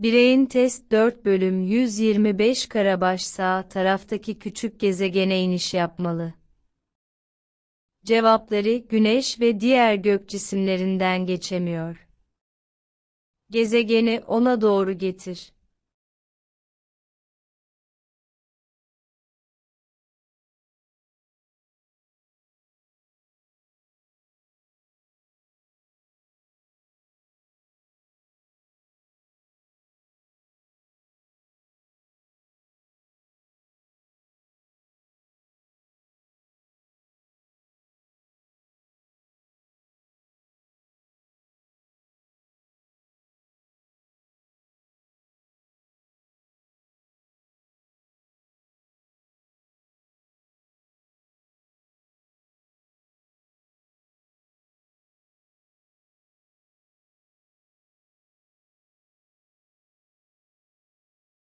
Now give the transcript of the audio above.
Bireyin test 4 bölüm 125 Karabaş sağ taraftaki küçük gezegene iniş yapmalı. Cevapları Güneş ve diğer gök cisimlerinden geçemiyor. Gezegeni ona doğru getir.